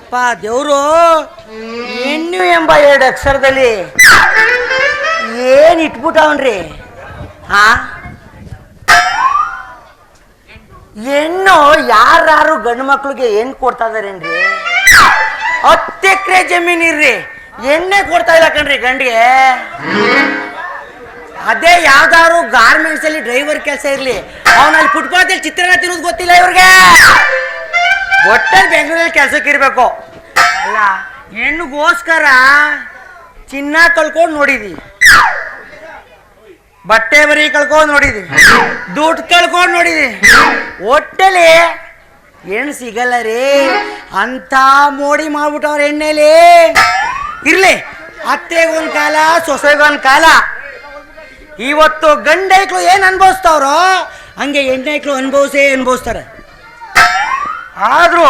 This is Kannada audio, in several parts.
ಅಯ್ಯಪ್ಪ, ದೇವ್ರು, ಹೆಣ್ಣು ಎಂಬ ಎರಡು ಅಕ್ಷರದಲ್ಲಿ ಏನ್ ಇಟ್ಬಿಟ್ಟವನ್ರಿ ಹಾ? ಹೆಣ್ಣು ಯಾರು ಗಂಡು ಮಕ್ಳಿಗೆ ಏನು ಕೊಡ್ತಾ ಇದಾರೇನ್ರಿ? ಹತ್ತು ಎಕರೆ ಜಮೀನ್ ಇರ್ರಿ. ಎಣ್ಣೆ ಕೊಡ್ತಾ ಇಲ್ಲ ಕಣ್ರಿ ಗಂಡಿಗೆ. ಅದೇ ಯಾವ್ದಾದ್ರು ಗಾರ್ಮೆಂಟ್ಸ್ ಅಲ್ಲಿ ಡ್ರೈವರ್ ಕೆಲಸ ಇರ್ಲಿ. ಅವನಲ್ಲಿ ಫುಟ್ಪಾತ್ ಅಲ್ಲಿ ತಿನ್ನೋದು ಗೊತ್ತಿಲ್ಲ ಇವ್ರಿಗೆ. ಒಟ್ಟಲ್ಲಿ ಬೆಂಗಳೂರಲ್ಲಿ ಕೆಲ್ಸಕ್ಕೆ ಇರಬೇಕು. ಅಲ್ಲ, ಹೆಣ್ಣುಗೋಸ್ಕರ ಚಿನ್ನ ಕಳ್ಕೊಂಡು ನೋಡಿದಿ ಬಟ್ಟೆ ಬರಿ ಕಳ್ಕೊಂಡು ನೋಡಿದಿ ದುಡ್ಡು ಕಳ್ಕೊಂಡು ನೋಡಿದಿ ಒಟ್ಟಲ್ಲಿ ಹೆಣ್ಣು ಸಿಗಲ್ಲ ರೀ. ಅಂತ ಮೋಡಿ ಮಾಡ್ಬಿಟ್ಟವ್ರ ಎಣ್ಣೆಲಿ ಇರ್ಲಿ, ಅತ್ತೆಗೊಂದು ಕಾಲ, ಸೊಸೆಗೊಂದು ಕಾಲ. ಇವತ್ತು ಗಂಡೈಕ್ಳು ಏನು ಅನ್ಭವಿಸ್ತಾವ್ರೋ, ಹಂಗೆ ಹೆಣ್ಣೈಕ್ಳು ಅನುಭವಿಸೇ ಅನುಭವಿಸ್ತಾರೆ. ಆದರೂ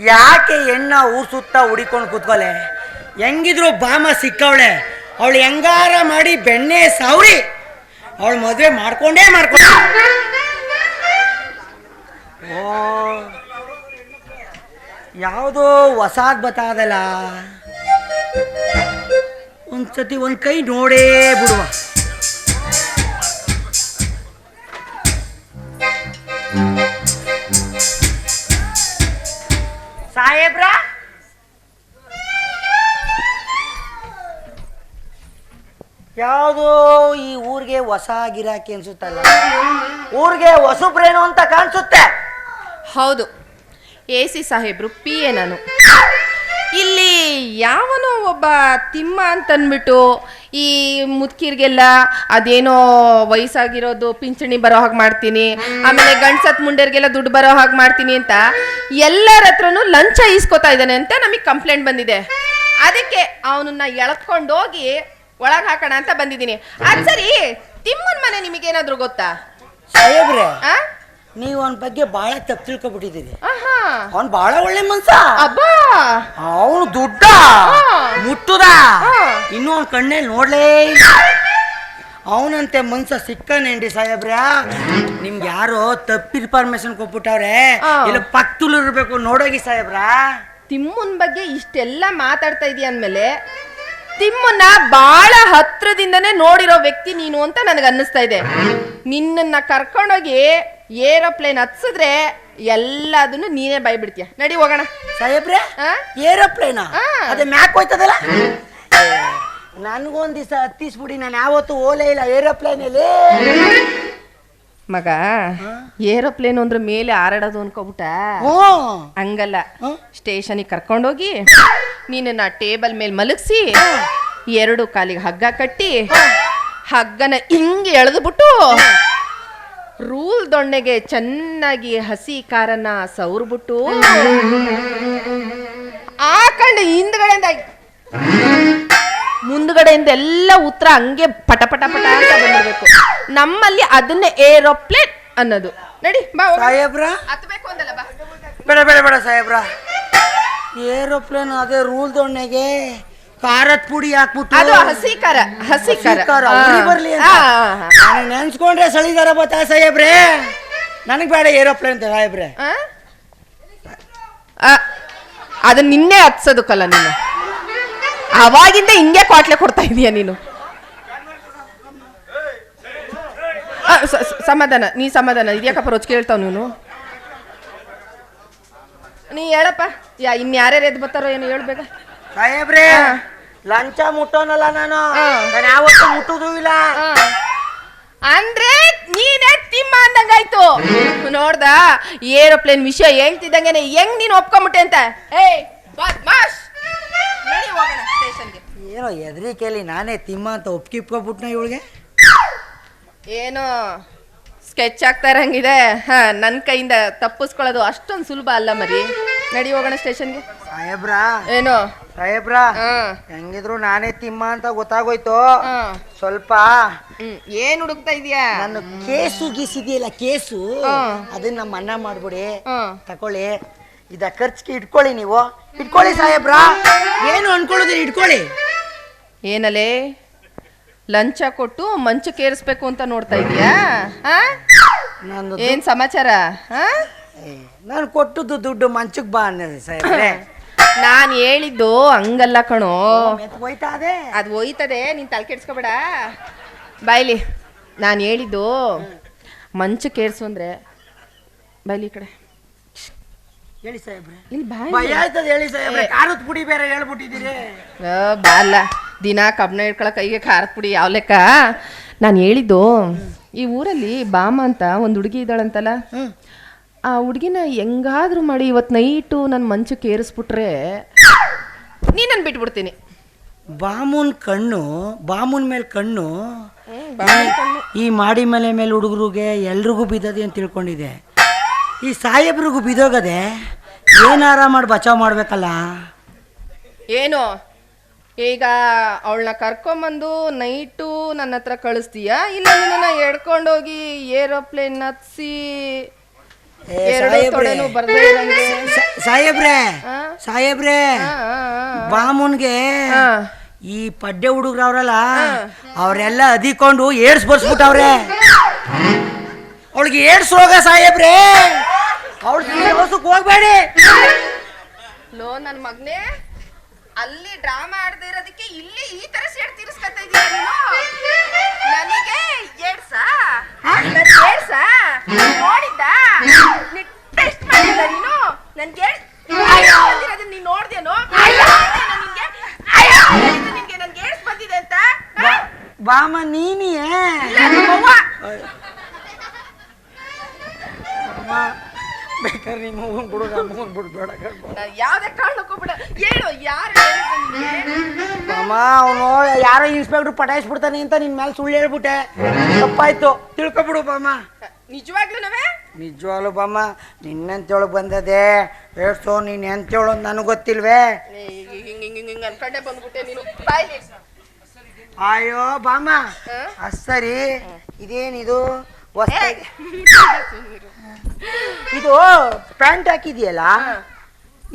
ಯಾಕೆ ಹೆಣ್ಣ ಊರು ಸುತ್ತ ಹುಡಿಕೊಂಡು ಕೂತ್ಕೊಲೆ? ಹೆಂಗಿದ್ರು ಬಾಮ ಸಿಕ್ಕವಳೆ. ಅವಳು ಹೆಂಗಾರ ಮಾಡಿ ಬೆಣ್ಣೆ ಸಾವ್ರಿ? ಅವಳು ಮದುವೆ ಮಾಡ್ಕೊಂಡೇ ಮಾಡ್ಕೊಂಡ ಓ, ಯಾವುದೋ ಹೊಸಾದ್ ಬತ್ತಾದಲ್ಲ. ಒಂದ್ಸತಿ ಒಂದು ಕೈ ನೋಡೇ ಬಿಡುವ. ಹೊಸ ಗಿರಾಕಿ ಅನ್ಸುತ್ತಲ್ಲ? ಊರಿಗೆ ಹೊಸಬ್ರೇನು ಅಂತ ಕಾಣಿಸುತ್ತೆ. ಹೌದು. ಎ ಸಿ ಸಾಹೇಬ್ರು ಪಿ ಎ ನಾನು. ಇಲ್ಲಿ ಯಾವನೋ ಒಬ್ಬ ತಿಮ್ಮ ಅಂತನ್ಬಿಟ್ಟು ಈ ಮುದ್ಕಿರ್ಗೆಲ್ಲ ಅದೇನೋ ವಯಸ್ಸಾಗಿರೋದು, ಪಿಂಚಣಿ ಬರೋ ಹಾಗೆ ಮಾಡ್ತೀನಿ, ಆಮೇಲೆ ಗಂಡ್ಸತ್ ಮುಂಡೆರ್ಗೆಲ್ಲ ದುಡ್ಡು ಬರೋ ಹಾಗೆ ಮಾಡ್ತೀನಿ ಅಂತ ಎಲ್ಲರ ಹತ್ರನೂ ಲಂಚ ಈಸ್ಕೋತಾ ಇದ್ದಾನೆ ಅಂತ ನಮಗೆ ಕಂಪ್ಲೇಂಟ್ ಬಂದಿದೆ. ಅದಕ್ಕೆ ಅವನನ್ನ ಎಳ್ಕೊಂಡೋಗಿ ಒಳಗೆ ಹಾಕೋಣ ಅಂತ ಬಂದಿದ್ದೀನಿ. ಅದು ಸರಿ ತಿಮ್ಮನ ಮನೆ ನಿಮಗೇನಾದ್ರೂ ಗೊತ್ತಾ? ಸಾಹೇಬ್ರೆ ಆ? ನೀವು ಅವನ ಬಗ್ಗೆ ಬಹಳ ತಪ್ಪು ತಿಳ್ಕೊಬಿಟ್ಟಿದ್ದೀರಿ. ಆಹಾ. ಅವನ್ ಬಹಳ ಒಳ್ಳೆ ಮನ್ಸ ಅಬ್ಬಾ. ಅವನು ದುಡ್ಡ. ಮುಟ್ಟುದ. ಇನ್ನೂ ಅವ್ನ ಕಣ್ಣಲ್ಲಿ ನೋಡ್ಲೇ ಇಲ್ಲ. ಅವನಂತೆ ಮನ್ಸ ಸಿಕ್ಕನೇನ್ರಿ ಸಾಹೇಬ್ರ? ನಿಮ್ಗೆ ಯಾರೋ ತಪ್ಪು ಇನ್ಫಾರ್ಮೇಶನ್ ಕೊಟ್ಬಿಟ್ಟವ್ರೆ. ಇಲ್ಲ ಪಕ್ಕದಲ್ಲಿ ಇರ್ಬೇಕು ನೋಡೋಗಿ ಸಾಹೇಬ್ರ. ತಿಮ್ಮನ್ ಬಗ್ಗೆ ಇಷ್ಟೆಲ್ಲ ಮಾತಾಡ್ತಾ ಇದೀಯ ಅಂದ್ಮೇಲೆ ತಿಮ್ಮನ್ನ ಬಹಳ ಹತ್ರದಿಂದನೇ ನೋಡಿರೋ ವ್ಯಕ್ತಿ ನೀನು ಅಂತ ನನಗೆ ಅನ್ನಿಸ್ತಾ ಇದೆ. ನಿನ್ನನ್ನ ಕರ್ಕೊಂಡೋಗಿ ಏರೋಪ್ಲೇನ್ ಹತ್ಸಿದ್ರೆ ಎಲ್ಲದನ್ನು ನೀನೇ ಬೈಬಿಡ್ತೀಯ. ನಡಿ ಹೋಗೋಣ. ಸಾಹೇಬ್ರೆ ಏರೋಪ್ಲೇನ್. ಅದೇ ಮ್ಯಾಕ್ ಹೋಯ್ತದಲ್ಲ? ನನಗೊಂದ್ ದಿವಸ ಹತ್ತಿಸ್ಬಿಡಿ ನಾನು ಯಾವತ್ತು ಓಲೇ ಇಲ್ಲ ಏರೋಪ್ಲೇನಲ್ಲಿ. ಮಗ ಏರೋಪ್ಲೇನ್ ಅಂದ್ರೆ ಮೇಲೆ ಹಾರಾಡೋದು ಅನ್ಕೋಬಿಟ್ಟ. ಹಂಗಲ್ಲ. ಸ್ಟೇಷನ್ ಸ್ಟೇಷನಿಗೆ ಕರ್ಕೊಂಡೋಗಿ ನಿನ್ನ ಟೇಬಲ್ ಮೇಲೆ ಮಲಗಿಸಿ ಎರಡು ಕಾಲಿಗೆ ಹಗ್ಗ ಕಟ್ಟಿ ಹಗ್ಗನ ಹಿಂಗೆ ಎಳೆದ್ಬಿಟ್ಟು ರೂಲ್ ದೊಣ್ಣೆಗೆ ಚೆನ್ನಾಗಿ ಹಸಿ ಖಾರನ ಆ ಹಾಕೊಂಡು ಹಿಂದ್ಗಡೆಯಿಂದ ಮುಂದ್ಗಡೆಯಿಂದ ಎಲ್ಲ ಉತ್ತರ ಹಂಗೆ ಪಟ ಪಟ ಪಟ ಅಂತ ಬಂದಿರಬೇಕು. ನಮ್ಮಲ್ಲಿ ಅದನ್ನೇ ಏರೋಪ್ಲೇನ್ ಅನ್ನೋದು. ನಡಿ ಬಾ ಹೋಗೋಣ. ಸಾಹೇಬ್ರ? ಹತ್ಬೇಕು ಅಂದಲ್ಲ ಬಾ. ಬೇಡ ಬೇಡ ಬೇಡ ಸಾಹೇಬ್ರ. ಏರೋಪ್ಲೇನ್ ಅದೇ ರೂಲ್ ದೊಣ್ಣೆಗೆ ಖಾರದ ಪುಡಿ ಹಾಕ್ಬಿಟ್ಟು ಅದು ಹಸಿ ಖಾರ ಹಸಿ ಖಾರ ಖಾರ, ಆ. ಉರಿ ಬರ್ಲಿ ಅಂತ ಆ, ಆ, ನೆನ್ಸ್ಕೊಂಡ್ರೆ ಸಳಿದಾರ ಬತ್ತಾ ಸಾಹೇಬ್ರೆ? ನನಗೆ ಬೇಡ ಏರೋಪ್ಲೇನ್ ಅಂತ ಸಾಹೇಬ್ರೆ. ಆ? ಆ, ಅದು ನಿನ್ನೆ ಹತ್ಸೋದಕ್ಕಲ್ಲ ನೀನು. ಅವಾಗಿಂದ ಹಿಂಗೆ ಕ್ವಾಟ್ಲೆ ಕೊಡ್ತಾ ಇದೀಯ ನೀನು. ಸಮಾಧಾನ ನೀ ಸಮಾಧಾನ ಇದ್ಯಾಕಪ್ಪ ರೋಚ್ ಕೇಳ್ತಾವ ನೀನು? ನೀ ಹೇಳಪ್ಪ ಯಾ ಇನ್ ಯಾರ್ಯಾರು ಎದ್ದು ಬರ್ತಾರೋ ಏನು ಹೇಳ್ಬೇಕ ಸಾಹೇಬ್ರೆ. ಲಂಚ ಮುಟ್ಟೋನಲ್ಲ ನಾನು. ಯಾವತ್ತು ನಾನು ಯಾವತ್ತೂ ಮುಟ್ಟುದೂ ಇಲ್ಲ. ಅಂದ್ರೆ ನೀನೇ ತಿಮ್ಮ ಅಂದಂಗಾಯ್ತು. ನೋಡ್ದ ಏರೋಪ್ಲೇನ್ ವಿಷಯ ಹೇಳ್ತಿದ್ದಂಗೆನೆ ಹೆಂಗ್ ನೀನು ಒಪ್ಕೊಂಬಿಟ್ಟೆ ಅಂತ? ಏಯ್ ಬದ್ಮಾಶ್! ಏನೋ ಹೆದರಿಕೆಯಲ್ಲಿ ನಾನೇ ತಿಮ್ಮ ಅಂತ ಒಪ್ಕಿಪ್ಕೊಬಿಟ್ನ ಇವಳಿಗೆ? ಏನೋ ಸ್ಕೆಚ್ ಆಗ್ತಾ ಇರಂಗಿದೆ. ಹಾ ನನ್ನ ಕೈಯಿಂದ ತಪ್ಪಿಸ್ಕೊಳ್ಳೋದು ಅಷ್ಟೊಂದು ಸುಲಭ ಅಲ್ಲ ಮರಿ. ನಡಿ ಹೋಗೋಣ ಸ್ಟೇಷನ್ಗೆ. ಸಾಹೇಬ್ರ? ಏನು? ಸಾಹೇಬ್ರ? ಹಾ. ಹೆಂಗಿದ್ರು ನಾನೇ ತಿಮ್ಮ ಅಂತ ಗೊತ್ತಾಗೋಯ್ತು. ಹಾ. ಸ್ವಲ್ಪ ಹ್ಮ್ ಏನ್ ಹುಡುಕ್ತಾ ಇದೀಯಾ? ನನ್ನ ಕೇಸು ಗೀಸಿದೆಯಲ್ಲ ಕೇಸು. ಹಾ. ಅದನ್ನ ನಮ್ಮ ಅಣ್ಣ ಮಾಡ್ಬಿಡಿ. ಹಾ. ತಕೊಳ್ಳಿ. ಇದ ಖರ್ಚಿಗೆ ಇಟ್ಕೊಳ್ಳಿ ನೀವು. ಇಟ್ಕೊಳ್ಳಿ ಸಾಹೇಬ್ರ. ಏನು ಅನ್ಕೊಳ್ಳೋದಿಲ್ಲ ಇಟ್ಕೊಳ್ಳಿ. ಏನಲೇ? ಲಂಚ ಕೊಟ್ಟು ಮಂಚಕ್ಕೇರಿಸ್ಬೇಕು ಅಂತ ನೋಡ್ತಾ ಇದೀಯಾ ಆ? ನಂದು ಏನ್ ಸಮಾಚಾರ? ಆ? ನಾನು ಕೊಟ್ಟದ್ದು ದುಡ್ಡು ಮಂಚಕ್ಕೆ ಬಾ ಅನ್ನೋದು ಸಾಹೇಬ್ರೆ. ನಾನು ಹೇಳಿದ್ದು ಹಂಗಲ್ಲ ಕಣೋ. ಮೆತ್ ಹೋಯ್ತಾ ಅದೇ? ಅದು ಹೋಯ್ತದೆ ನೀನ್ ತಲೆ ಕೆಡ್ಸ್ಕೊಬೇಡ. ಬಾಯ್ಲಿ ನಾನು ಹೇಳಿದ್ದು ಮಂಚ ಕೇರ್ಸು ಅಂದ್ರೆ ಬಾಯ್ಲಿ ಈ ಕಡೆ. ಹೇಳಿ ಸಾಹೇಬ್ರೆ. ಇಲ್ಲಿ ಬಾಯ್ ಭಯ ಆಯ್ತದ ಹೇಳಿ ಸಾಹೇಬ್ರೆ. ಖಾರದ ಪುಡಿ ಬೇರೆ ಹೇಳ್ಬಿಟ್ಟಿದ್ದೀರಿ. ಬಾಲ್ಲ ದಿನ ಕಬ್ಬಣ ಇಟ್ಕೊಳಕ್ಕೆ ಕೈಗೆ ಖಾರದ ಪುಡಿ ಯಾವ ಲೆಕ್ಕ? ನಾನು ಹೇಳಿದ್ದು ಈ ಊರಲ್ಲಿ ಬಾಮ ಅಂತ ಒಂದು ಹುಡುಗಿ ಇದ್ದಾಳಂತಲ್ಲ? ಆ ಹುಡುಗಿನ ಹೆಂಗಾದ್ರೂ ಮಾಡಿ ಇವತ್ತು ನೈಟು ನನ್ನ ಮಂಚಕ್ಕೆ ಏರಿಸ್ಬಿಟ್ರೆ ನೀನನ್ನು ಬಿಟ್ಬಿಡ್ತೀನಿ. ಬಾಮೂನ್ ಕಣ್ಣು ಬಾಮೂನ್ ಮೇಲೆ ಕಣ್ಣು ಈ ಮಾಡಿ ಮಲೆ ಮೇಲೆ ಹುಡುಗರಿಗೆ ಎಲ್ರಿಗೂ ಬಿದ್ದದೆ ಅಂತ ತಿಳ್ಕೊಂಡಿದೆ. ಈ ಸಾಹೇಬ್ರಿಗೂ ಬಿದೋಗದೆ ಏನಾರ ಮಾಡಿ ಬಚಾವ್ ಮಾಡ್ಬೇಕಲ್ಲ? ಏನು? ಈಗ ಅವಳನ್ನ ಕರ್ಕೊಂಬಂದು ನೈಟು ನನ್ನ ಹತ್ರ ಕಳಿಸ್ತೀಯಾ? ಇಲ್ಲ ನಿನ್ನ ಎಡ್ಕೊಂಡೋಗಿ ಏರೋಪ್ಲೇನ್ ಹತ್ಸಿ ಎರಡು ಸಾಹೇಬ್ರೆ. ತೊಡೆನೂ ಬರ್ದೇ ಇರಂಗೆ ಸಾಹೇಬ್ರೆ? ಸಾಹೇಬ್ರೆ. ಬಾಮುನ್ಗೆ ಈ ಪಡ್ಡೆ ಹುಡುಗ್ರು ಅವ್ರಲ್ಲ ಅವರೆಲ್ಲ ಅದಿಕೊಂಡು ಏಡ್ಸ್ ಬರ್ಸ್ಬಿಟ್ಟವ್ರೆ ಅವಳಿಗೆ ಏಡ್ಸ್ ರೋಗ ಸಾಹೇಬ್ರೆ. ಅವಳಿಗೆ ಹೋಗ್ಬೇಡಿ. ಲೋ ನನ್ನ ಮಗನೇ. ಅಲ್ಲಿ ಡ್ರಾಮಾ ಆಡದೆ ಇರೋದಕ್ಕೆ ಇಲ್ಲಿ ಈ ತರ ಸೇಡ್ ತೀರಿಸ್ಕೊತಾ ಇದೀಯ ನೀನು? ನನಗೆ ಏಡ್ಸ ಏಡ್ಸ ನೋಡಿದ್ದ? ಟೆಸ್ಟ್ ಮಾಡಿಲ್ಲ ನೀನು? ನನ್ಗೆ ಬಂದಿರೋದು ನೀನು ನೋಡ್ದೇನೋ? ನಿನ್ಗೆ? ನಿನ್ಗೆ ನನ್ಗೆ ಏಡ್ಸ್ ಬಂದಿದೆ ಅಂತ? ಬಾಮ ನೀನಿಯೇ. ಬೇಕಾದ್ರೆ ನಿಮ್ಮ ಮಗನ್ ಬಿಡು ನಮ್ಮ ಮಗನ್ ಬಿಡು ಬೇಡ. ನಾನ್ ಯಾವ್ದೇ ಕಾರಣಕ್ಕೂ ಬಿಡ. ಹೇಳು ಯಾರು ಅಮ್ಮ? ಅವನು ಯಾರೋ ಇನ್ಸ್ಪೆಕ್ಟರ್ ಪಟಾಯಿಸ್ಬಿಡ್ತಾನೆ ಅಂತ ನಿನ್ ಮೇಲೆ ಸುಳ್ಳು ಹೇಳ್ಬಿಟ್ಟೆ. ತಪ್ಪಾಯ್ತು. ತಿಳ್ಕೊಬಿಡು ಬಾಮ ನಿಜವಾಗ್ಲೂನವೇ? ನಿಜವಾಗ್ಲು ಬಾಮ ನಿನ್ನಂತೇಳು ಬಂದದೆ. ಹೇಳ್ಸೋ ನೀನ್ ಎಂತೇಳು ಅಂತ ನನಗೆ ಗೊತ್ತಿಲ್ವೇ? ಹಿಂಗ್ ಹಿಂಗ್ ಹಿಂಗ್ ಹಿಂಗ್ ಅನ್ಕೊಂಡೆ ಬಂದ್ಬಿಟ್ಟೆ ನೀನು. ಬಾಯ್ಲಿ. ಅಯ್ಯೋ ಬಾಮ ಅಸ್ಸರಿ ಇದೇನಿದು? ಹೊಸ್ದಾಗಿ ಇದು ಪ್ಯಾಂಟ್ ಹಾಕಿದ್ಯಲ್ಲ?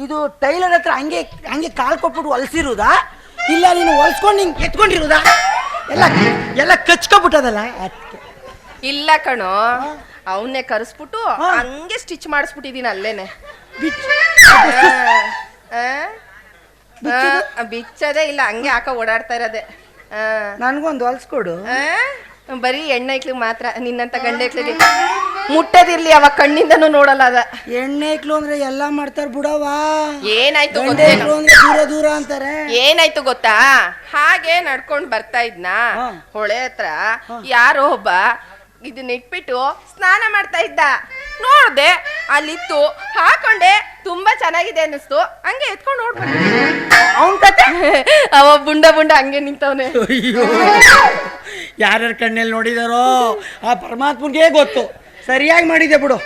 ಇದು ಟೈಲರ್ ಹತ್ರ ಹಂಗೆ ಹಂಗೆ ಕಾಲ್ ಕೊಟ್ಬಿಟ್ಟು ಹೊಲ್ಸಿರುದಾ? ಇಲ್ಲ ನೀನು ಹೊಲ್ಸ್ಕೊಂಡು ಹಿಂಗೆ ಎತ್ಕೊಂಡಿರುದ? ಎಲ್ಲ ಎಲ್ಲ ಕಚ್ಕೊಬಿಟ್ಟದಲ್ಲ. ಇಲ್ಲ ಕಣೋ. ಅವನ್ನೇ ಕರೆಸ್ಬಿಟ್ಟು ಹಂಗೆ ಸ್ಟಿಚ್ ಮಾಡಿಸ್ಬಿಟ್ಟಿದೀನಿ ಅಲ್ಲೇನೆ. ಬಿಚ್ಚದೆ. ಇಲ್ಲ ಹಂಗೆ ಹಾಕ ಓಡಾಡ್ತಾ ಇರೋದೆ. ನನಗೊಂದು ನನ್ಗೊಂದು ಹೊಲ್ಸ್ಕೊಡು. ಬರಿ ಬರೀ ಹೆಣ್ಣೈಕ್ಳಿಗೆ ಮಾತ್ರ ನಿನ್ನಂತ ಗಂಡೈಕ್ಳಿಗೆ ಮುಟ್ಟದಿರ್ಲಿ ಅವ ಕಣ್ಣಿಂದನೂ ನೋಡಲ್ಲ ಅದ. ಎಣ್ಣೆಕ್ಲು ಅಂದ್ರೆ ಎಲ್ಲ ಮಾಡ್ತಾರ ಬಿಡವಾ ಏನಾಯ್ತು ಗಂಡೆಕ್ಲು ಗೊತ್ತೇನೋ? ಅಂದ್ರೆ ದೂರ ದೂರ ಅಂತಾರೆ. ಏನಾಯ್ತು ಗೊತ್ತಾ? ಹಾಗೆ ನಡ್ಕೊಂಡ್ ಬರ್ತಾ ಇದ್ನ ಹೊಳೆ ಹತ್ರ. ಯಾರೋ ಒಬ್ಬ ಇದನ್ನ ಇಟ್ಬಿಟ್ಟು ಸ್ನಾನ ಮಾಡ್ತಾ ಇದ್ದ. ನೋಡ್ದೆ ಅಲ್ಲಿತ್ತು. ಹಾಕೊಂಡೆ ತುಂಬಾ ಚೆನ್ನಾಗಿದೆ ಅನ್ನಿಸ್ತು. ಹಂಗೆ ಎತ್ಕೊಂಡು ನೋಡ್ಬಿಟ್ಟು ಅವನ್ ಕತೆ? ಅವ ಬುಂಡ ಬುಂಡ ಹಂಗೆ ನಿಂತವನೆ. ಅಯ್ಯೋ. ಯಾರ್ಯಾರ ಕಣ್ಣಲ್ಲಿ ನೋಡಿದಾರೋ ಆ ಪರಮಾತ್ಮನ್ಗೆ ಗೊತ್ತು. ಸರಿಯಾಗಿ ಮಾಡಿದೆ ಬಿಡು.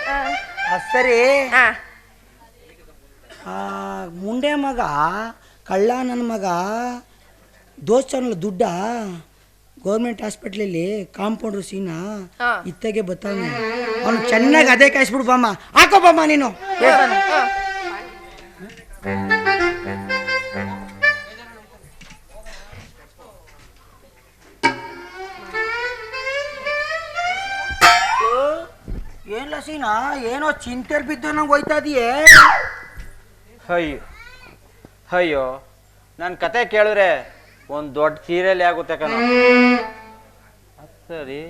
ಸರಿ. ಮುಂಡೆ ಮಗ ಕಳ್ಳ ನನ್ನ ಮಗ ದೋಸ್ತನಲ್ಲ ದುಡ್ಡ? ಗೌರ್ಮೆಂಟ್ ಹಾಸ್ಪಿಟ್ಲಲ್ಲಿ ಕಾಂಪೌಂಡ್ರು ಸೀನಾ. ಇತ್ತಗೆ ಬತ್ತಾವನೆ. ಅವನು ಚೆನ್ನಾಗಿ ಅದೇ ಕಾಯಿಸ್ಬಿಡು ಬಾಮ್ಮ. ಹಾಕೋ ಬಾಮ್ಮ ನೀನು. ಹೇಳ್ತಾನೆ. ಲಸೀನಾ? ಏನೋ ಚಿಂತೆ ಬಿದ್ದು ನಂಗೆ ಹೋಯ್ತಾ ಇದೆಯೇ? ಅಯ್ಯೋ ಅಯ್ಯೋ ನನ್ನ ಕತೆ ಕೇಳಿದ್ರೆ ಒಂದು ದೊಡ್ಡ ಸೀರಿಯಲ್ ಆಗುತ್ತೆ ಕಣ. ಸರಿ.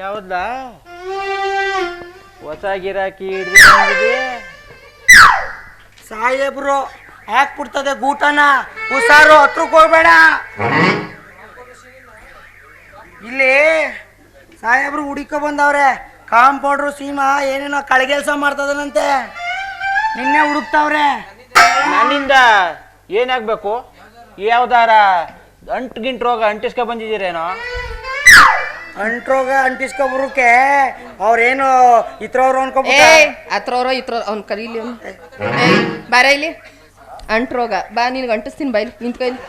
ಯಾವ್ದಲ್ಲ ಹೊಸ ಗಿರಾಕಿ ಹಿಡ್ದು ಸಾಹೇಬ್ರು ಹಾಕ್ಬಿಡ್ತದೆ ಗೂಟನ. ಹುಷಾರು ಹತ್ರಕ್ಕೆ ಹೋಗ್ಬೇಡ. ಇಲ್ಲಿ ಸಾಹೇಬ್ರು ಹುಡುಕ ಬಂದವ್ರೆ. ಕಾಂಪೌಂಡ್ರು ಸೀಮಾ ಏನೇನೋ ಕಳಗೆಲ್ಸ ಮಾಡ್ತದನಂತೆ ನಿನ್ನೆ ಹುಡುಕ್ತಾವ್ರೆ. ನನ್ನಿಂದ ಏನಾಗಬೇಕು? ಯಾವ್ದಾರ ಅಂಟು ಗಿಂಟು ರೋಗ ಅಂಟಿಸ್ಕೊ ಬಂದಿದ್ದೀರೇನೋ? ಅಂಟ್ರೋಗ ಅಂಟಿಸ್ಕೊಬ್ರಕ್ಕೆ ಅವ್ರೇನು ಇತ್ರವ್ರು ಏಯ್ ಹತ್ರವ್ರೋ ಇತ್ರ ಅವ್ನ ಕರೀಲಿ ಅವ್ನು. ಬಾರ ಇಲ್ಲಿ. ಅಂಟ್ರೋಗ ಬಾ ನಿನ್ಗೆ ಅಂಟಿಸ್ತೀನಿ ಬೈಲಿ ನಿಂತ್ಕೊಯ್ಲಿ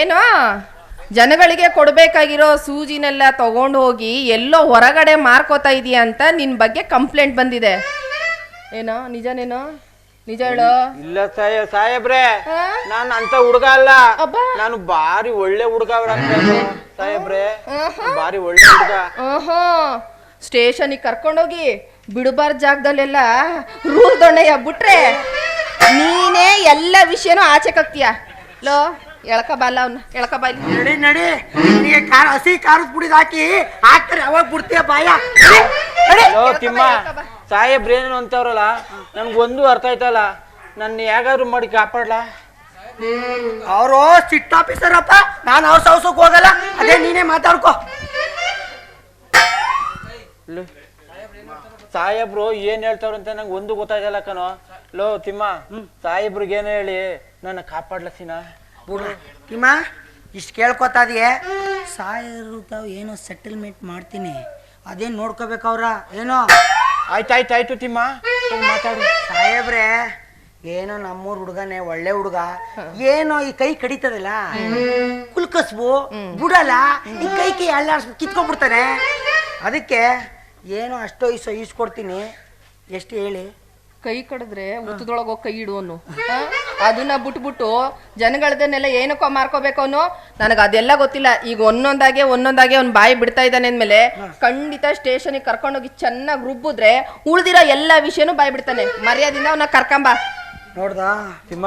ಏನೋ? ಜನಗಳಿಗೆ ಕೊಡಬೇಕಾಗಿರೋ ಸೂಜಿನೆಲ್ಲ ತಗೊಂಡು ಹೋಗಿ ಎಲ್ಲೋ ಹೊರಗಡೆ ಮಾರ್ಕೋತಾ ಇದೀಯ ಅಂತ ನಿನ್ನ ಬಗ್ಗೆ ಕಂಪ್ಲೇಂಟ್ ಬಂದಿದೆ. ಏನೋ ನಿಜನೇನೋ? ನಿಜ ಹೇಳೋ? ಇಲ್ಲ ಸಾಯ ಸಾಹೇಬ್ರೆ ನಾನು ಅಂತ ಹುಡುಗ ಅಲ್ಲ. ಅಬ್ಬಾ. ನಾನು ಬಾರಿ ಒಳ್ಳೆ ಹುಡುಗ ಸಾಹೇಬ್ರೆ ಬಾರಿ ಒಳ್ಳೆ ಹುಡುಗ. ಆಹಾ ಸ್ಟೇಷನಿಗೆ ಕರ್ಕೊಂಡೋಗಿ ಬಿಡಬಾರ್ದ ಜಾಗದಲ್ಲೆಲ್ಲ ರೂಲ್ ದೊಣ್ಣೆಯ ಬಿಟ್ರೆ ನೀನೇ ಎಲ್ಲ ವಿಷಯನೂ ಆಚೆ ಕಕ್ತೀಯ? ಲೋ ಎಳ್ಕ ಬಾಲ ಅವ್ನ ಎಳ್ಕ ಬಾಯ್ಲಿ ನಡಿ ನಡಿ. ನಿನಗೆ ಖಾರ ಹಸಿ ಖಾರದ ಪುಡಿದ ಹಾಕಿ ಹಾಕ್ತಾರೆ ಅವಾಗ ಬಿಡ್ತೀಯ ಬಾಯ? ನಡಿ, ನಡಿ. ಲೋ ತಿಮ್ಮ. ಸಾಹೇಬ್ರು ಏನು ಅಂತವ್ರಲ್ಲ ನನ್ಗೊಂದು ಅರ್ಥ ಆಯ್ತಲ್ಲ ನನ್ನ ಯಾಗಾದ್ರು ಮಾಡಿ ಕಾಪಾಡ್ಲಾ? ಅವರು ಸಿಟ್ ಆಫೀಸರ್ ಅಪ್ಪ ನಾನು ಅವ್ರ ಸೌಸಕ್ ಹೋಗಲ್ಲ ಅದೇ ನೀನೇ ಮಾತಾಡ್ಕೋ. ಲೋ, ಸಾಹೇಬ್ರು ಏನ್ ಹೇಳ್ತಾವ್ರಂತ ನಂಗೆ ಒಂದು ಗೊತ್ತಾಯ್ತಲ್ಲ ಕಣೋ. ಲೋ ತಿಮ್ಮ ಸಾಹೇಬ್ರಿಗೆ ಏನು ಹೇಳಿ ನನ್ನ ಕಾಪಾಡ್ಲಸಿನ ಬಿಡು ಕಿಮ್ಮ ಇಷ್ಟು ಕೇಳ್ಕೊತಾದಿಯೇ? ಸಾಯರು ತಾವು ಏನೋ ಸೆಟಲ್ಮೆಂಟ್ ಮಾಡ್ತೀನಿ. ಅದೇನು ನೋಡ್ಕೋಬೇಕವ್ರ ಏನೋ? ಆಯ್ತಾಯ್ತು ಆಯ್ತು ತಿಮ್ಮ. ಹೋಗ್ ಮಾತಾಡು. ಸಾಹೇಬ್ರೆ ಏನೋ ನಮ್ಮೂರ್ ಹುಡುಗನೇ ಒಳ್ಳೆ ಹುಡುಗ. ಏನೋ ಈ ಕೈ ಕಡಿತದಲ್ಲ? ಕುಲ್ಕಸ್ಬು ಬಿಡಲ್ಲ ಈ ಕೈ ಕೈ ಅಲ್ಲಾಡ್ಸ್ ಕಿತ್ಕೊಂಡ್ಬಿಡ್ತಾನೆ. ಅದಕ್ಕೆ ಏನೋ ಅಷ್ಟೋ ಇಸೋ ಈಸ್ಕೊಡ್ತೀನಿ. ಎಷ್ಟು ಹೇಳಿ? ಕೈ ಕಡಿದ್ರೆ ಉತ್ತದೊಳಗೆ ಹೋಗಿ ಕೈ ಇಡುವನು ಅದನ್ನ ಬಿಟ್ಬಿಟ್ಟು ಜನಗಳದನ್ನೆಲ್ಲ ಏನಕ್ಕೋ ಮಾರ್ಕೋಬೇಕು ಅವನು ನನಗೆ ಅದೆಲ್ಲ ಗೊತ್ತಿಲ್ಲ. ಈಗ ಒಂದೊಂದಾಗೆ ಒಂದೊಂದಾಗೆ ಅವ್ನು ಬಾಯಿ ಬಿಡ್ತಾ ಇದ್ದಾನೆ ಅಂದ್ಮೇಲೆ ಖಂಡಿತ ಸ್ಟೇಷನಿಗೆ ಕರ್ಕೊಂಡೋಗಿ ಚೆನ್ನಾಗಿ ರುಬ್ಬಿದ್ರೆ ಉಳ್ದಿರೋ ಎಲ್ಲ ವಿಷಯನೂ ಬಾಯಿ ಬಿಡ್ತಾನೆ. ಮರ್ಯಾದಿಂದ ಅವನ ಕರ್ಕೊಂಬ. ನೋಡ್ದಾ? ತಿಮ್ಮ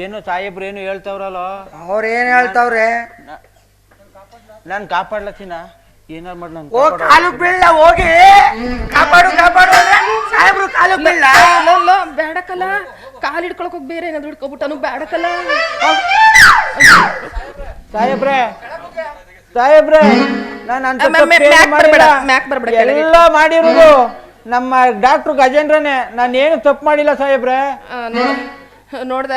ಏನು ಸಾಹೇಬ್ರು ಏನು ಹೇಳ್ತಾವ್ರಲ್ಲ? ಅವ್ರೇನ್ ಹೇಳ್ತಾವ್ರೆ? ನಾನು ಕಾಪಾಡ್ಲತ್ತಿನ? ಏನಾರು ಮಾಡ್ಲ ಓ ಕಾಲು ಬೀಳ ಹೋಗಿ. ಕಾಪಾಡು ಕಾಪಾಡು ಅಂದ್ರೆ ಸಾಹೇಬ್ರು ಕಾಲು ಬೀಳ ಬೇಡಕಲ್ಲ. ಕಾಲು ಹಿಡ್ಕೊಳಕ್ ಹೋಗಿ ಬೇರೆ ಏನಾದ್ರು ಹಿಡ್ಕೊಬಿಟ್ಟನು ಬೇಡಕಲ್ಲ ಸಾಹೇಬ್ರೆ ಸಾಹೇಬ್ರೆ ನಾನು ಅಂತ ಮ್ಯಾಕ್-. ಬರ್ಬೇಡ. ಎಲ್ಲ ಮಾಡಿರೋದು ನಮ್ಮ ಡಾಕ್ಟರ್ ಗಜೇಂದ್ರನೇ. ನಾನು ಏನು ತಪ್ಪು ಮಾಡಿಲ್ಲ ಸಾಹೇಬ್ರೆ. ನೋಡ್ದೆ ನೋಡು ನೋಡ್ದ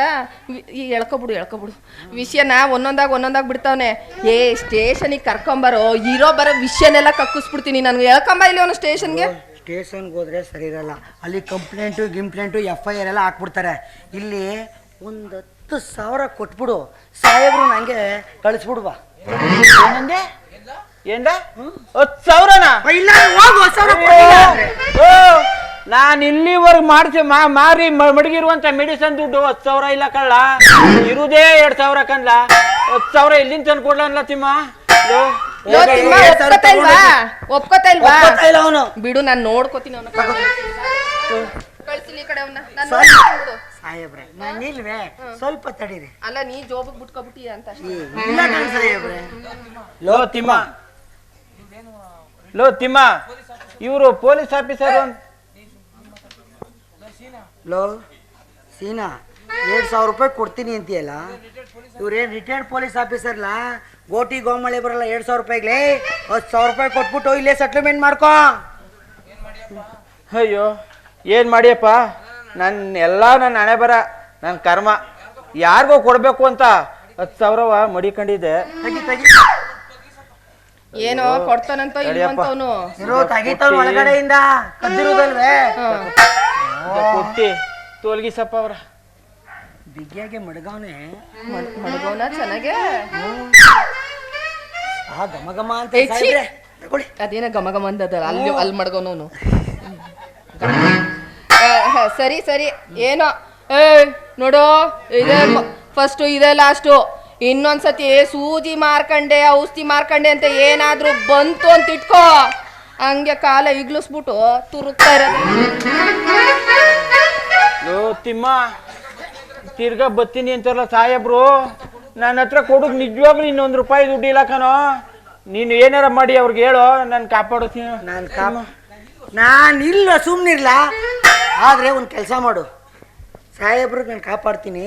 ಈ ಎಳ್ಕೊಬಿಡು ಎಳ್ಕೊಬಿಡು. ವಿಷಯನ ಒಂದೊಂದಾಗ ಒಂದೊಂದಾಗ ಬಿಡ್ತಾವನೆ. ಏ ಸ್ಟೇಷನಿಗೆ ಕರ್ಕೊಂಬರೋ ಇರೋ ಬರೋ ವಿಷಯನೆಲ್ಲ ಕಕ್ಕಿಸ್ಬಿಡ್ತೀನಿ ನನಗೆ ಎಳ್ಕೊಂಬ ಇಲ್ಲಿ ಅವನು ಸ್ಟೇಷನ್ಗೆ? ಸ್ಟೇಷನ್ಗೆ ಹೋದ್ರೆ ಸರಿ ಇರಲ್ಲ. ಅಲ್ಲಿ ಕಂಪ್ಲೇಂಟು ಗಿಂಪ್ಲೇಂಟು ಎಫ್ ಐ ಆರ್ ಎಲ್ಲ ಹಾಕ್ಬಿಡ್ತಾರೆ. ಇಲ್ಲಿ ಒಂದು ಹತ್ತು ಸಾವಿರ ಕೊಟ್ಬಿಡು. ಸಾಹೇಬ್ರು ನಂಗೆ ಕಳಿಸ್ಬಿಡುವ ಏನಂದೆ? ಏನ್ದ ಹತ್ತು ಸಾವಿರನಾ? ಇಲ್ಲ ಹೋಗು ಹತ್ತು ಸಾವಿರ ಕೊಡ್ಲಿಲ್ಲ ಅಂದ್ರೆ. ನಾನು ಇಲ್ಲಿವರೆಗೆ ಮಾಡ್ಸಿ ಮಾ ಮಾರಿ ಮ- ಮಡಗಿರುವಂತ ಮೆಡಿಸನ್ ದುಡ್ಡು ಹತ್ತು ಸಾವಿರ ಇಲ್ಲ ಕಳ್ಳ? ಇರುದೇ ಎರಡ್ ಸಾವಿರ ಕಂದ್ಲ ಹತ್ತು ಸಾವಿರ ಇಲ್ಲಿಂದ ತಂದು ಕೊಡ್ಲ ತಿಮ್ಮ ಇಲ್ವಾ ಒಪ್ಕೊತಾ ಇಲ್ವಾ ಒಪ್ಕೊತಾ ಇಲ್ಲ ಅವನು. ಬಿಡು ನಾನು ನೋಡ್ಕೋತೀನಿ ಅವನ ಕಳ್ಸಿಲಿ ಈ ಕಡೆ ಅವನ್ನ. ನಾನು ಸರಿ. ಸಾಹೇಬ್ರೆ ನಾನು ಇಲ್ವೇ? ಸ್ವಲ್ಪ ತಡೀರಿ. ಅಲ್ಲ ನೀ ಜೋಬಕ್ ಬಿಟ್ಕೊಬಿಟ್ಟಿಯ ಅಂತ ಅಷ್ಟೇ. ಇಲ್ಲ ಕಣ್ ಸಾಹೇಬ್ರೆ ಲೋ ತಿಮ್ಮ. ಲೋ ತಿಮ್ಮ. ಇವರು ಪೊಲೀಸ್ ಆಫೀಸರ್ ಲೋ ಸೀನಾ ಎರಡು ಸಾವಿರ ರೂಪಾಯಿ ಕೊಡ್ತೀನಿ ಅಂತೀಯಲ್ಲ? ಇವ್ರೇನು ರಿಟೈರ್ಡ್ ಪೊಲೀಸ್ ಆಫೀಸರ್ಲ ಗೋಟಿ ಗೋಮಳೆ ಬರಲ್ಲ ಎರಡು ಸಾವಿರ ರೂಪಾಯಿಗ್ಲೇ. ಹತ್ತು ಸಾವಿರ ರೂಪಾಯಿ ಕೊಟ್ಬಿಟ್ಟು ಇಲ್ಲೇ ಸೆಟ್ಲ್ಮೆಂಟ್ ಮಾಡ್ಕೋ. ಅಯ್ಯೋ ಏನು ಮಾಡಿಯಪ್ಪ? ನನ್ನ ಎಲ್ಲ ನನ್ನ ಹಣೆ ಬರ ನನ್ನ ಕರ್ಮ. ಯಾರಿಗೋ ಕೊಡ್ಬೇಕು ಅಂತ ಹತ್ತು ಸಾವಿರವ ಮಡಿಕೊಂಡಿದ್ದೆ ತೆಗಿ ತೆಗಿ. ಏನೋ ಕೊಡ್ತಾನಂತ. ಇಲ್ವಂತವನು ಇರೋ ತೆಗಿತಾವ್ ಒಳಗಡೆಯಿಂದ ಕದ್ದಿರೋದಲ್ವೇ? ಕೊಟ್ಟಿ. ತೋಲ್ಗಿಸಪ್ಪ ಅವ್ರ. ಬಿಗ್ಯಾಗೆ ಮಡಗವನೆ? ಮಡಗೋನ ಚೆನ್ನಾಗೆ. ಆ ಘಮ ಘಮ ಅಂತ ತಗೊಳ್ಳಿ. ಅದೇನ ಘಮ ಘಮ ಅದಲ್ಲ ಅಲ್ಲಿ ಅಲ್ಲಿ ಮಡ್ಗೋನವನು ಸರಿ ಸರಿ. ಏನೋ ಏ ನೋಡು ಇದೆ ಫಸ್ಟು ಇದೆ ಲಾಸ್ಟು ಇನ್ನೊಂದ್ಸತಿ ಸೂಜಿ ಮಾರ್ಕಂಡೆ ಔಷಧಿ ಮಾರ್ಕಂಡೆ ಅಂತ ಏನಾದ್ರೂ ಬಂತು ಅಂತ ಇಟ್ಕೋ. ಹಂಗೆ ಕಾಲ ಇಗ್ಲಿಸ್ಬಿಟ್ಟು ತುರುಕ್ತಾ ಇರೋದು. ತಿಮ್ಮ. ತಿರ್ಗಾ ಬತ್ತೀನಿ ಅಂತಾರಲ್ಲ ಸಾಹೇಬ್ರು? ನನ್ನ ಹತ್ರ ಕೊಡೋದು ನಿಜವಾಗ್ಲೂ ಇನ್ನೊಂದು ರೂಪಾಯಿ ದುಡ್ಡಿಲ್ಲ ಕಣೋ. ನೀನು ಏನಾರ ಮಾಡಿ ಅವ್ರಿಗೆ ಹೇಳೋ ನಾನು ಕಾಪಾಡುತ್ತೀನಿ. ನಾನು ಕಾಮ ನಾನು ಇಲ್ಲ ಸುಮ್ಮನಿರ್ಲ ಆದರೆ ಒಂದು ಕೆಲಸ ಮಾಡು. ಸಾಹೇಬ್ರಿಗೆ ನಾನು ಕಾಪಾಡ್ತೀನಿ.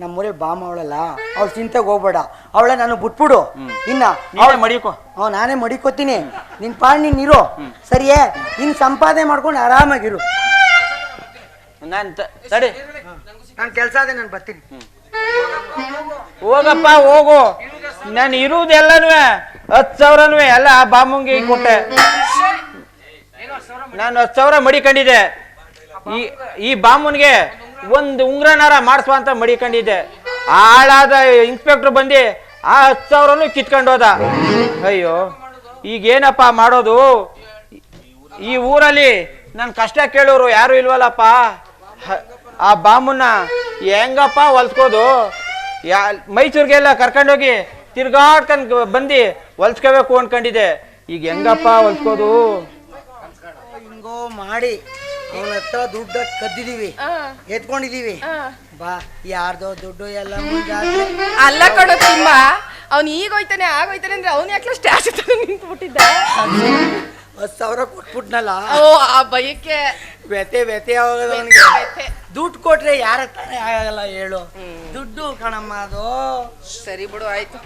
ನಮ್ಮೂರಲ್ಲಿ ಬಾಮ ಅವಳಲ್ಲ. ಅವ್ಳ ಚಿಂತೆಗೆ ಹೋಗ್ಬೇಡ. ಅವಳೆ ನಾನು ಬಿಟ್ಬಿಡು. ಇನ್ನ ನೀನೇ ಮಡಿಕೋ. ಹ್ಞೂ ನಾನೇ ಮಡಿಕೋತೀನಿ. ನಿನ್ನ ಪಾಡ್ ನೀನು ಇರು. ಸರಿಯೇ? ಇನ್ನು ಸಂಪಾದನೆ ಮಾಡ್ಕೊಂಡು ಆರಾಮಾಗಿರು. ನಾನು ತಡಿ. ನಾನು ಕೆಲಸ ಅದೇ ನಾನು ಬರ್ತೀನಿ. ಹೋಗಪ್ಪ, ಹೋಗು. ನಾನು ಇರುವುದೆಲ್ಲನೂ ಹತ್ತು ಸಾವಿರನೂ ಎಲ್ಲ ಆ ಬಾಮುಂಗೆ ಕೊಟ್ಟೆ. ನಾನು ಹತ್ತು ಸಾವಿರ ಮಡಿಕೊಂಡಿದ್ದೆ ಈ ಈ ಬಾಮುನ್ಗೆ ಒಂದು ಉಂಗ್ರನಾರ ಮಾಡಿಸುವ ಅಂತ ಮಡಿಕೊಂಡಿದ್ದೆ ಆಳಾದ ಇನ್ಸ್ಪೆಕ್ಟರ್ ಬಂದು ಆ ಹತ್ತು ಸಾವಿರನು ಕಿತ್ಕೊಂಡು ಹೋದ ಅಯ್ಯೋ, ಈಗೇನಪ್ಪ ಮಾಡೋದು? ಈ ಊರಲ್ಲಿ ನನ್ನ ಕಷ್ಟ ಕೇಳೋರು ಯಾರು ಇಲ್ವಲ್ಲಪ್ಪ? ಆ ಬಾಂಬನ್ನ ಹೆಂಗಪ್ಪ ಹೊಲ್ಸ್ಕೋದು? ಯಾ ಮೈಸೂರಿಗೆಲ್ಲ ಕರ್ಕೊಂಡೋಗಿ ತಿರ್ಗಾಡ್ಕೊಂಡ್ ಬಂದು ಹೊಲ್ಸ್ಕೋಬೇಕು ಅನ್ಕೊಂಡಿದ್ದೆ. ಈಗ ಹೆಂಗಪ್ಪ ಹೊಲ್ಸ್ಕೋದು? ಹಿಂಗೋ ಮಾಡಿ ಅವನ ಹತ್ರ ದುಡ್ಡು ಕದ್ದಿದೀವಿ. ಎತ್ಕೊಂಡಿದೀವಿ. ಬಾ ಯಾರ್ದೋ ದುಡ್ಡು ಎಲ್ಲ ಅಲ್ಲ ಕಣೋ ತಿಮ್ಮ ಅವ್ನು ಈಗ ಹೋಯ್ತಾನೆ ಆಗೋಯ್ತಾನೆ ಅಂದ್ರೆ ಅವ್ನು ಯಾಕೆ ಸ್ಟ್ಯಾಚು ನಿಂತು ಬಿಟ್ಟಿದ್ದ ಹತ್ತು ಸಾವಿರ ಕೊಟ್ಬಿಟ್ನಲ್ಲ? ಓ ಆ ಭಯಕ್ಕೆ ವ್ಯತೆ ವ್ಯತೆ ಆಗೋದು ಅವನಿಗೆ? ವ್ಯಥೆ. ದುಡ್ಡು ಕೊಟ್ರೆ ಯಾರ ತಾನೇ ಆಗಲ್ಲ ಹೇಳು. ದುಡ್ಡು ಕಣಮ್ಮ ಅದು. ಸರಿ ಬಿಡು ಆಯ್ತು.